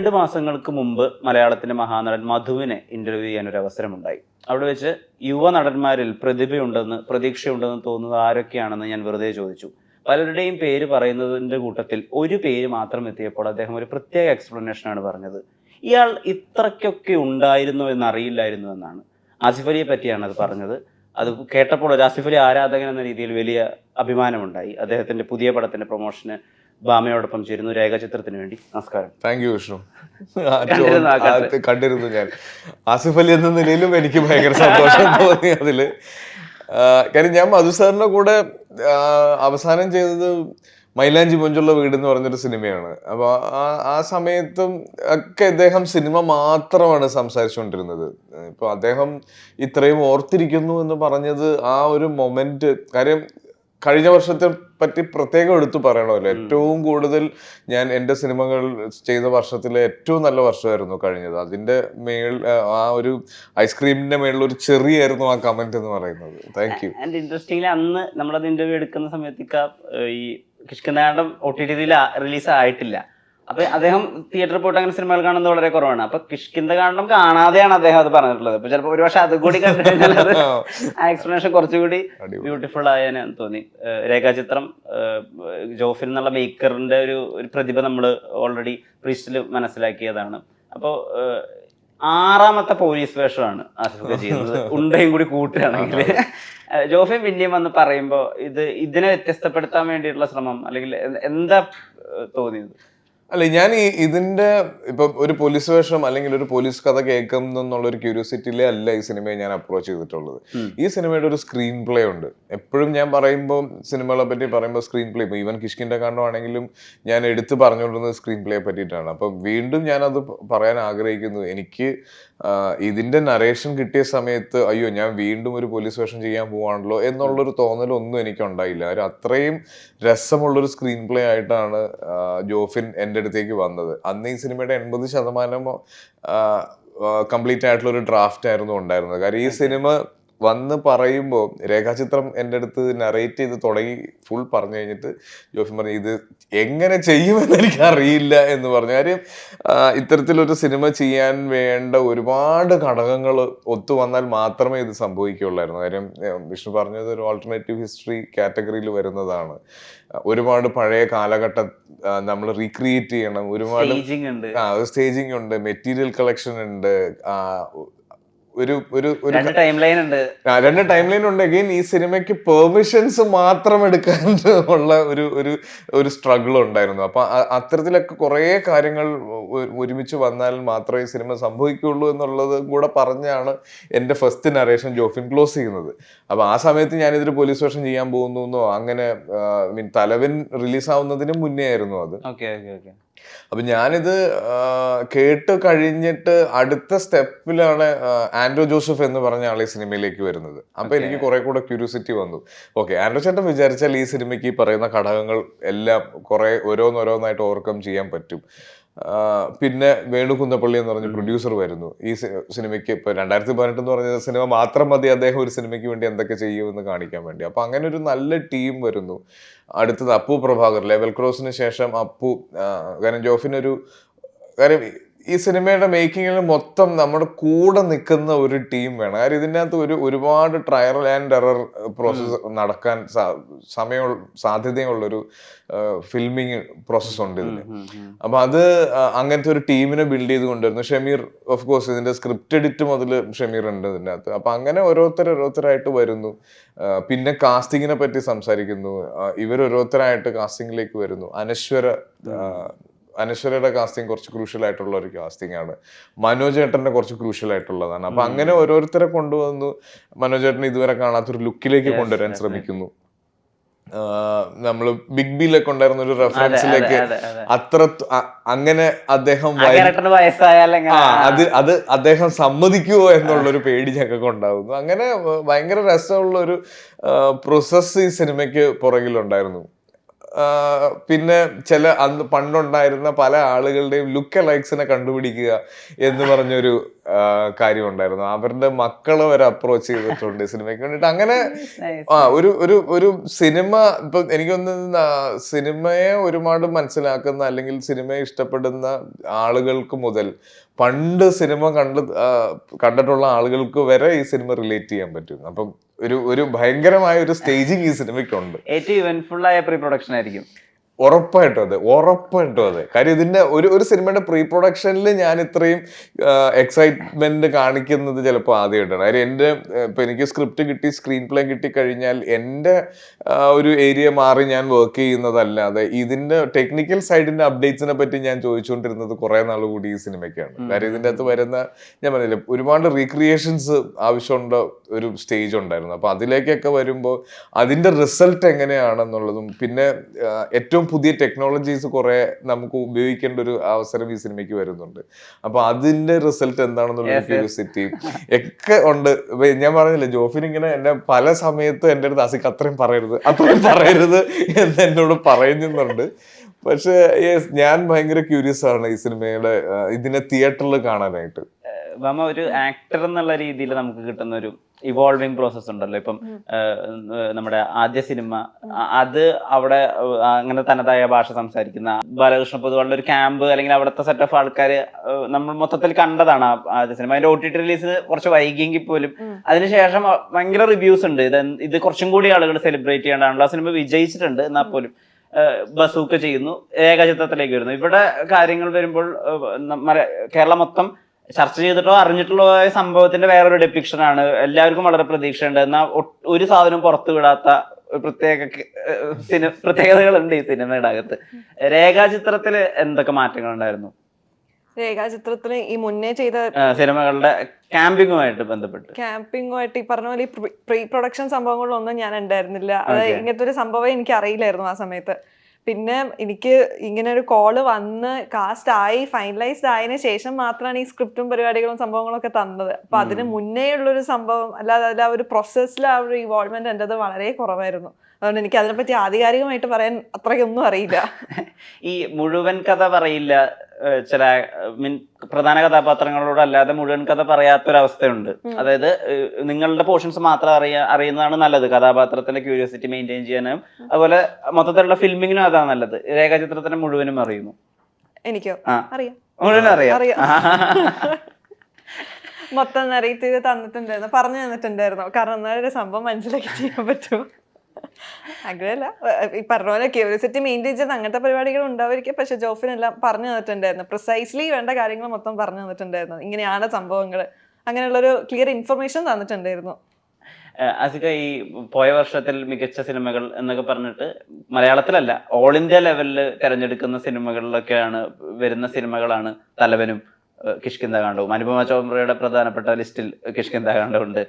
രണ്ട് മാസങ്ങൾക്ക് മുമ്പ് മലയാളത്തിന്റെ മഹാനടൻ മധുവിനെ ഇന്റർവ്യൂ ചെയ്യാൻ ഒരു അവസരമുണ്ടായി. അവിടെ വെച്ച് യുവ നടന്മാരിൽ പ്രതിഭയുണ്ടെന്ന് പ്രതീക്ഷയുണ്ടെന്ന് തോന്നുന്നത് ആരൊക്കെയാണെന്ന് ഞാൻ വെറുതെ ചോദിച്ചു. പലരുടെയും പേര് പറയുന്നതിന്റെ കൂട്ടത്തിൽ ഒരു പേര് മാത്രം എത്തിയപ്പോൾ അദ്ദേഹം ഒരു പ്രത്യേക എക്സ്പ്ലനേഷൻ ആണ് പറഞ്ഞത്. ഇയാൾ ഇത്രയ്ക്കൊക്കെ ഉണ്ടായിരുന്നു എന്നറിയില്ലായിരുന്നു എന്നാണ്. ആസിഫ് അലിയെ പറ്റിയാണ് അത് പറഞ്ഞത്. അത് കേട്ടപ്പോൾ ഒരു ആസിഫ് അലി ആരാധകൻ എന്ന രീതിയിൽ വലിയ അഭിമാനമുണ്ടായി. അദ്ദേഹത്തിന്റെ പുതിയ പടത്തിന്റെ പ്രൊമോഷന് ബാമയോടൊപ്പം ചേരുന്നു രേഖാചിത്രത്തിന് വേണ്ടി. നമസ്കാരം. Thank you Vishnu. കണ്ടിരുന്നു ഞാൻ. ആസിഫ് അലി എന്ന നിലയിലും എനിക്ക് ഭയങ്കര സന്തോഷം തോന്നി അതിൽ. കാര്യം ഞാൻ മധു സാറിന്റെ കൂടെ അവസാനം ചെയ്തത് മൈലാഞ്ചി പൊഞ്ചുള്ള വീട് എന്ന് പറഞ്ഞൊരു സിനിമയാണ്. അപ്പൊ ആ ആ സമയത്തും ഒക്കെ അദ്ദേഹം സിനിമ മാത്രമാണ് സംസാരിച്ചുകൊണ്ടിരുന്നത്. ഇപ്പൊ അദ്ദേഹം ഇത്രയും ഓർത്തിരിക്കുന്നു എന്ന് പറഞ്ഞത് ആ ഒരു മൊമെന്റ്. കാര്യം കഴിഞ്ഞ വർഷത്തെ പറ്റി പ്രത്യേകം എടുത്തു പറയണമല്ലോ. ഏറ്റവും കൂടുതൽ ഞാൻ എന്റെ സിനിമകൾ ചെയ്ത വർഷത്തിലെ ഏറ്റവും നല്ല വർഷമായിരുന്നു കഴിഞ്ഞത്. അതിന്റെ മേൾ ആ ഒരു ഐസ്ക്രീമിന്റെ മേളിൽ ഒരു ചെറിയായിരുന്നു ആ കമന്റ് എന്ന് പറയുന്നത്. താങ്ക് യു ആൻഡ് ഇൻട്രസ്റ്റിംഗ്ലി അന്ന് നമ്മളത് ഇന്റർവ്യൂ എടുക്കുന്ന സമയത്തേക്ക് ഈ കിഷ്കനാടം ഒ ടി ടി റിലീസ് ആയിട്ടില്ല. അപ്പൊ അദ്ദേഹം തിയേറ്ററിൽ പോയിട്ട് അങ്ങനെ സിനിമകൾ കാണുന്നത് വളരെ കുറവാണ്. അപ്പൊ കിഷ്കിന്ത കാണണം കാണാതെയാണ് അദ്ദേഹം അത് പറഞ്ഞിട്ടുള്ളത്. അപ്പൊ ചിലപ്പോൾ ഒരു പക്ഷെ അതും കൂടി അത് ആ എക്സ്പ്ലനേഷൻ കുറച്ചുകൂടി. ബ്യൂട്ടിഫുൾ ആയെന്ന് തോന്നി. രേഖാചിത്രം ജോഫിൽ ജോഫിൻ എന്നുള്ള മേക്കറിന്റെ ഒരു ഒരു പ്രതിഭ നമ്മൾ ഓൾറെഡി പ്രീസ്റ്റിൽ മനസ്സിലാക്കിയതാണ്. അപ്പോൾ ആറാമത്തെ പോലീസ് വേഷമാണ് ആസിഫ് ചെയ്യുന്നത് ഉണ്ടയും കൂടി കൂട്ടുകയാണെങ്കിൽ. ജോഫി ജോഫിൻ പിന്നെയും വന്ന് പറയുമ്പോൾ ഇത് ഇതിനെ വ്യത്യസ്തപ്പെടുത്താൻ വേണ്ടിയിട്ടുള്ള ശ്രമം അല്ലെങ്കിൽ എന്താ തോന്നിയത്? അല്ല ഞാൻ ഈ ഇതിന്റെ ഇപ്പൊ ഒരു പോലീസ് വേഷം അല്ലെങ്കിൽ ഒരു പോലീസ് കഥ കേൾക്കും എന്നുള്ള ഒരു ക്യൂരിയോസിറ്റിയിലേ അല്ല ഈ സിനിമയെ ഞാൻ അപ്രോച്ച് ചെയ്തിട്ടുള്ളത്. ഈ സിനിമയുടെ ഒരു സ്ക്രീൻ പ്ലേ ഉണ്ട്. എപ്പോഴും ഞാൻ പറയുമ്പോൾ സിനിമകളെ പറ്റി പറയുമ്പോൾ സ്ക്രീൻ പ്ലേ ഇപ്പൊ ഈവൻ കിഷ്കിന്റെ കാരണമാണെങ്കിലും ഞാൻ എടുത്ത് പറഞ്ഞുകൊണ്ടിരുന്നത് സ്ക്രീൻ പ്ലേയെ പറ്റിയിട്ടാണ്. അപ്പൊ വീണ്ടും ഞാനത് പറയാൻ ആഗ്രഹിക്കുന്നു. എനിക്ക് ഇതിന്റെ നരേഷൻ കിട്ടിയ സമയത്ത് അയ്യോ ഞാൻ വീണ്ടും ഒരു പോലീസ് വേഷം ചെയ്യാൻ പോവാണല്ലോ എന്നുള്ളൊരു തോന്നലൊന്നും എനിക്ക് ഉണ്ടായില്ല ഒരു അത്രയും രസമുള്ളൊരു സ്ക്രീൻ പ്ലേ ആയിട്ടാണ് ജോഫിൻ എന്റെ അടുത്തേക്ക് വന്നത്. അന്ന് ഈ സിനിമയുടെ എൺപത് ശതമാനം കംപ്ലീറ്റ് ആയിട്ടുള്ള ഒരു ഡ്രാഫ്റ്റ് ആയിരുന്നു ഉണ്ടായിരുന്നത്. കാര്യം ഈ സിനിമ വന്ന് പറയുമ്പോൾ രേഖാചിത്രം എന്റെ അടുത്ത് നറേറ്റ് ചെയ്ത് തുടങ്ങി ഫുൾ പറഞ്ഞു കഴിഞ്ഞിട്ട് ജോഫി പറഞ്ഞു ഇത് എങ്ങനെ ചെയ്യുമെന്ന് എനിക്ക് അറിയില്ല എന്ന് പറഞ്ഞു. കാര്യം ഇത്തരത്തിലൊരു സിനിമ ചെയ്യാൻ വേണ്ട ഒരുപാട് ഘടകങ്ങൾ ഒത്തു വന്നാൽ മാത്രമേ ഇത് സംഭവിക്കുകയുള്ളായിരുന്നു. കാര്യം വിഷ്ണു പറഞ്ഞത് ഒരു ആൾട്ടർനേറ്റീവ് ഹിസ്റ്ററി കാറ്റഗറിയിൽ വരുന്നതാണ്. ഒരുപാട് പഴയ കാലഘട്ടം നമ്മൾ റീക്രിയേറ്റ് ചെയ്യണം. ഒരുപാട് ആ സ്റ്റേജിങ് ഉണ്ട്. മെറ്റീരിയൽ കളക്ഷൻ ഉണ്ട്. ആ, ഒരു ഒരു രണ്ട് ടൈം ലൈൻ ഉണ്ട് രണ്ട് ടൈം ലൈൻ ഉണ്ട്. അഗെയിൻ ഈ സിനിമയ്ക്ക് പെർമിഷൻസ് മാത്രം എടുക്കാൻ ഉള്ള ഒരു ഒരു ഒരു സ്ട്രഗിൾ ഉണ്ടായിരുന്നു. അപ്പൊ അത്തരത്തിലൊക്കെ കുറേ കാര്യങ്ങൾ ഒരുമിച്ച് വന്നാൽ മാത്രമേ ഈ സിനിമ സംഭവിക്കുള്ളൂ എന്നുള്ളത് കൂടെ പറഞ്ഞാണ് എന്റെ ഫസ്റ്റ് നറേഷൻ ജോഫിൻ ക്ലോസ് ചെയ്യുന്നത്. അപ്പൊ ആ സമയത്ത് ഞാൻ ഇതിൽ പോലീസ് സ്റ്റേഷൻ ചെയ്യാൻ പോകുന്നു എന്നോ അങ്ങനെ മീൻ തലവൻ റിലീസ് ആവുന്നതിന് മുന്നേ ആയിരുന്നു അത്. ഓക്കെ ഓക്കെ ഓക്കെ അപ്പൊ ഞാനിത് കേട്ട് കഴിഞ്ഞിട്ട് അടുത്ത സ്റ്റെപ്പിലാണ് ആൻഡ്രോ ജോസഫ് എന്ന് പറഞ്ഞ ആൾ ഈ സിനിമയിലേക്ക് വരുന്നത്. അപ്പൊ എനിക്ക് കുറെ കൂടെ ക്യൂരിയോസിറ്റി വന്നു. ഓക്കെ ആൻഡ്രോ ചേട്ടൻ വിചാരിച്ചാൽ ഈ സിനിമയ്ക്ക് ഈ പറയുന്ന ഘടകങ്ങൾ എല്ലാം കുറെ ഓരോന്നോരോന്നായിട്ട് ഓവർകം ചെയ്യാൻ പറ്റും. പിന്നെ വേണു കുന്നപ്പള്ളി എന്ന് പറഞ്ഞ പ്രൊഡ്യൂസർ വരുന്നു. ഈ സിനിമയ്ക്ക് ഇപ്പൊ രണ്ടായിരത്തി പതിനെട്ട് എന്ന് പറഞ്ഞ സിനിമ മാത്രം മതി അദ്ദേഹം ഒരു സിനിമയ്ക്ക് വേണ്ടി എന്തൊക്കെ ചെയ്യുമെന്ന് കാണിക്കാൻ വേണ്ടി. അപ്പൊ അങ്ങനെ ഒരു നല്ല ടീം വരുന്നു. അടുത്തത് അപ്പു പ്രഭാകർ ലെവൽ ക്രോസിന് ശേഷം അപ്പു കാരണം ജോഫിനൊരു കാര്യം ഈ- സിനിമയുടെ മേക്കിങ്ങിൽ മൊത്തം നമ്മുടെ കൂടെ നിൽക്കുന്ന ഒരു ടീം വേണം. കാര്യം ഇതിന്റെ അകത്ത് ഒരു ഒരുപാട് ട്രയൽ ആൻഡ് എറർ പ്രോസസ് നടക്കാൻ സമയ സാധ്യതയുള്ള സാധ്യതയുള്ളൊരു ഫിൽമിങ് പ്രോസസ് ഉണ്ട് ഇതിന് അപ്പൊ അത് അങ്ങനത്തെ ഒരു ടീമിനെ ബിൽഡ് ചെയ്ത് കൊണ്ടുവരുന്നു. ഷമീർ ഓഫ് കോഴ്സ് ഇതിന്റെ സ്ക്രിപ്റ്റ് എഡിറ്റ് മുതൽ ഷമീർ ഉണ്ട് ഇതിന്റെ അകത്ത് അപ്പൊ അങ്ങനെ ഓരോരുത്തർ ഓരോരുത്തരായിട്ട് വരുന്നു. പിന്നെ കാസ്റ്റിങ്ങിനെ പറ്റി സംസാരിക്കുന്നു. ഇവർ ഓരോരുത്തരായിട്ട് കാസ്റ്റിംഗിലേക്ക് വരുന്നു. അനശ്വര അനശ്വരയുടെ കാസ്റ്റിംഗ് കുറച്ച് ക്രൂഷ്യൽ ആയിട്ടുള്ള ഒരു കാസ്റ്റിംഗ് ആണ്. മനോജ് ഏട്ടന്റെ കുറച്ച് ക്രൂഷ്യൽ ആയിട്ടുള്ളതാണ്. അപ്പൊ അങ്ങനെ ഓരോരുത്തരെ കൊണ്ടുവന്നു. മനോജ് ഏട്ടൻ ഇതുവരെ കാണാത്തൊരു ലുക്കിലേക്ക് കൊണ്ടുവരാൻ ശ്രമിക്കുന്നു. നമ്മൾ ബിഗ് ബിയിലൊക്കെ ഉണ്ടായിരുന്ന ഒരു റെഫറൻസിലേക്ക് അത്ര അങ്ങനെ അദ്ദേഹം അത് അത് അദ്ദേഹം സമ്മതിക്കുമോ എന്നുള്ളൊരു പേടി ഞങ്ങൾക്ക് ഉണ്ടാകുന്നു അങ്ങനെ ഭയങ്കര രസമുള്ള ഒരു പ്രോസസ് ഈ സിനിമയ്ക്ക് പുറകിലുണ്ടായിരുന്നു. പിന്നെ ചില അന്ന് പണ്ടുണ്ടായിരുന്ന പല ആളുകളുടെയും ലുക്ക് ലൈക്സിനെ കണ്ടുപിടിക്കുക എന്ന് പറഞ്ഞൊരു കാര്യം ഉണ്ടായിരുന്നു അവരുടെ മക്കളെ വരെ അപ്രോച്ച് ചെയ്തിട്ടുണ്ട് സിനിമയ്ക്ക് വേണ്ടിയിട്ട്. അങ്ങനെ ആ ഒരു ഒരു ഒരു സിനിമ ഇപ്പൊ എനിക്കൊന്ന് സിനിമയെ ഒരുപാട് മനസ്സിലാക്കുന്ന അല്ലെങ്കിൽ സിനിമയെ ഇഷ്ടപ്പെടുന്ന ആളുകൾക്ക് മുതൽ പണ്ട് സിനിമ കണ്ട് കണ്ടിട്ടുള്ള ആളുകൾക്ക് വരെ ഈ സിനിമ റിലേറ്റ് ചെയ്യാൻ പറ്റും. അപ്പം ഒരു ഒരു ഭയങ്കരമായ ഒരു സ്റ്റേജിങ് ഈ സിനിമയ്ക്കുണ്ട്. ഏറ്റവും ഇവന്റ്ഫുൾ ആയ പ്രീ പ്രൊഡക്ഷൻ ആയിരിക്കും. ഉറപ്പായിട്ടും അതെ ഉറപ്പായിട്ടും അതെ. കാര്യം ഇതിന്റെ ഒരു ഒരു സിനിമയുടെ പ്രീ പ്രൊഡക്ഷനിൽ ഞാൻ ഇത്രയും എക്സൈറ്റ്മെന്റ് കാണിക്കുന്നത് ചിലപ്പോൾ ആദ്യമായിട്ടാണ്. കാര്യം എന്റെ ഇപ്പൊ എനിക്ക് സ്ക്രിപ്റ്റ് കിട്ടി സ്ക്രീൻ പ്ലേ കിട്ടി കഴിഞ്ഞാൽ എന്റെ ഒരു ഏരിയ മാറി ഞാൻ വർക്ക് ചെയ്യുന്നതല്ലാതെ ഇതിന്റെ ടെക്നിക്കൽ സൈഡിന്റെ അപ്ഡേറ്റ്സിനെ പറ്റി ഞാൻ ചോദിച്ചുകൊണ്ടിരുന്നത് കുറെ നാൾ കൂടി ഈ സിനിമയ്ക്കാണ്. കാര്യം ഇതിന്റെ അകത്ത് വരുന്ന ഞാൻ പറഞ്ഞില്ല ഒരുപാട് റീക്രിയേഷൻസ് ആവശ്യമുണ്ട ഒരു സ്റ്റേജ് ഉണ്ടായിരുന്നു. അപ്പൊ അതിലേക്കൊക്കെ വരുമ്പോൾ അതിന്റെ റിസൾട്ട് എങ്ങനെയാണെന്നുള്ളതും പിന്നെ ഏറ്റവും പുതിയ ടെക്നോളജീസ് കുറെ നമുക്ക് ഉപയോഗിക്കേണ്ട ഒരു അവസരം ഈ സിനിമയ്ക്ക് വരുന്നുണ്ട്. അപ്പൊ അതിന്റെ റിസൾട്ട് എന്താണെന്നുള്ള. ക്യൂരിയോസിറ്റി ഒക്കെ ഉണ്ട്. ഞാൻ പറഞ്ഞില്ല ജോഫിൻ ഇങ്ങനെ എന്നെ പല സമയത്തും എന്റെ അടുത്ത് അസിക്ക് അത്രയും പറയരുത് അത്രയും പറയരുത് എന്ന് എന്നോട് പറയുന്നുണ്ട്. പക്ഷേ ഞാൻ ഭയങ്കര ക്യൂരിയസ് ആണ് ഈ സിനിമയുടെ ഇതിനെ തിയേറ്ററിൽ കാണാനായിട്ട്. വമ ഒരു ആക്ടർ എന്നുള്ള രീതിയിൽ നമുക്ക് കിട്ടുന്ന ഒരു ഇവോൾവിംഗ് പ്രോസസ് ഉണ്ടല്ലോ. ഇപ്പം നമ്മുടെ ആദ്യ സിനിമ അത് അവിടെ അങ്ങനെ തനതായ ഭാഷ സംസാരിക്കുന്ന ബാലകൃഷ്ണ പൊതുവാളുടെ ഒരു ക്യാമ്പ് അല്ലെങ്കിൽ അവിടുത്തെ സെറ്റ് ഓഫ് ആൾക്കാർ നമ്മൾ മൊത്തത്തിൽ കണ്ടതാണ് ആദ്യ സിനിമ. അതിന്റെ ഒ ടി ടി റിലീസ് കുറച്ച് വൈകിയെങ്കിൽ പോലും. അതിനുശേഷം ഭയങ്കര റിവ്യൂസ് ഉണ്ട്. ഇത് ഇത് കുറച്ചും കൂടി ആളുകൾ സെലിബ്രേറ്റ് ചെയ്യേണ്ടതാണല്ലോ ആ സിനിമ വിജയിച്ചിട്ടുണ്ട്. എന്നാൽ പോലും ബസൂക്ക് ചെയ്യുന്നു. ഏകചിത്രത്തിലേക്ക് വരുന്നു. ഇവിടെ കാര്യങ്ങൾ വരുമ്പോൾ കേരളം മൊത്തം ചർച്ച ചെയ്തിട്ടോ അറിഞ്ഞിട്ടുള്ള സംഭവത്തിന്റെ വേറൊരു ഡെപ്പിക്ഷൻ ആണ്. എല്ലാവർക്കും വളരെ പ്രതീക്ഷയുണ്ട്. എന്നാൽ ഒരു സാധനവും പുറത്തു വിടാത്ത പ്രത്യേക സിനിമ പ്രത്യേകതകളുണ്ട് ഈ സിനിമയുടെ അകത്ത്. രേഖാചിത്രത്തിൽ എന്തൊക്കെ മാറ്റങ്ങൾ ഉണ്ടായിരുന്നു രേഖാചിത്രത്തിന് ഈ മുന്നേ ചെയ്ത സിനിമകളുടെ ക്യാമ്പിങ്ങുമായിട്ട് ബന്ധപ്പെട്ട്. ക്യാമ്പിങ്ങുമായിട്ട് ഈ പറഞ്ഞ പോലെ പ്രീ പ്രൊഡക്ഷൻ സംഭവങ്ങളൊന്നും ഞാൻ ഉണ്ടായിരുന്നില്ല. അതായത് ഇങ്ങനത്തെ ഒരു സംഭവം എനിക്ക് അറിയില്ലായിരുന്നു ആ സമയത്ത്. പിന്നെ എനിക്ക് ഇങ്ങനെ ഒരു കോൾ വന്ന് കാസ്റ്റ് ആയി ഫൈനലൈസ്ഡ് ആയതിനു ശേഷം മാത്രമാണ് ഈ സ്ക്രിപ്റ്റും പരിപാടികളും സംഭവങ്ങളും ഒക്കെ തന്നത്. അപ്പൊ അതിന് മുന്നേ ഉള്ളൊരു സംഭവം അല്ലാതെ അതിൽ ആ ഒരു പ്രോസസ്സിൽ ആ ഒരു ഇൻവോൾവ്മെന്റ് എന്റെത് വളരെ കുറവായിരുന്നു. അതുകൊണ്ട് എനിക്ക് അതിനെപ്പറ്റി ആധികാരികമായിട്ട് പറയാൻ അത്രയ്ക്കൊന്നും അറിയില്ല. ഈ മുഴുവൻ കഥ പറയില്ല ചില മീൻ പ്രധാന കഥാപാത്രങ്ങളോട് അല്ലാതെ മുഴുവൻ കഥ പറയാത്ത ഒരു അവസ്ഥയുണ്ട് അതായത് നിങ്ങളുടെ പോർഷൻസ് മാത്രം അറിയാ അറിയുന്നതാണ് നല്ലത്. കഥാപാത്രത്തിന്റെ ക്യൂരിയോസിറ്റി മെയിന്റെയിൻ ചെയ്യാനും അതുപോലെ മൊത്തത്തിലുള്ള ഫിൽമിങ്ങിനും അതാണ് നല്ലത്. രേഖാചിത്രത്തിന് മുഴുവനും അറിയുന്നു എനിക്കോ? മുഴുവൻ അറിയാം. മൊത്തം നറേറ്റ് ചെയ്ത് തന്നിട്ടുണ്ടായിരുന്നു. പറഞ്ഞു തന്നിട്ടുണ്ടായിരുന്നു. കാരണം എന്നാൽ ഒരു സംഭവം മനസ്സിലാക്കി ചെയ്യാൻ പറ്റുമോ? അങ്ങനെയല്ല. ഈ പറഞ്ഞ പോലെ ക്യൂരിയോസിറ്റി മെയിന്റെയിൻ ചെയ്ത് അങ്ങനത്തെ പരിപാടികൾ ഉണ്ടാവുമായിരിക്കും പക്ഷെ ജോഫിനെല്ലാം പറഞ്ഞു തന്നിട്ടുണ്ടായിരുന്നു. പ്രിസൈസ്ലി വേണ്ട കാര്യങ്ങൾ മൊത്തം പറഞ്ഞു തന്നിട്ടുണ്ടായിരുന്നു. ഇങ്ങനെയാണ് സംഭവങ്ങൾ അങ്ങനെയുള്ളൊരു ക്ലിയർ ഇൻഫർമേഷൻ തന്നിട്ടുണ്ടായിരുന്നു. അസിക ഈ പോയ വർഷത്തിൽ മികച്ച സിനിമകൾ എന്നൊക്കെ പറഞ്ഞിട്ട് മലയാളത്തിലല്ല ഓൾ ഇന്ത്യ ലെവലിൽ തിരഞ്ഞെടുക്കുന്ന സിനിമകളിലൊക്കെയാണ് വരുന്ന സിനിമകളാണ് തലവനും കിഷ്കിന്ദ കാണ്ഡവും അനുപമ ചോപ്രയുടെ പ്രധാനപ്പെട്ട ലിസ്റ്റിൽ കിഷ്കിന്ദ കാണ്ഡവുണ്ട്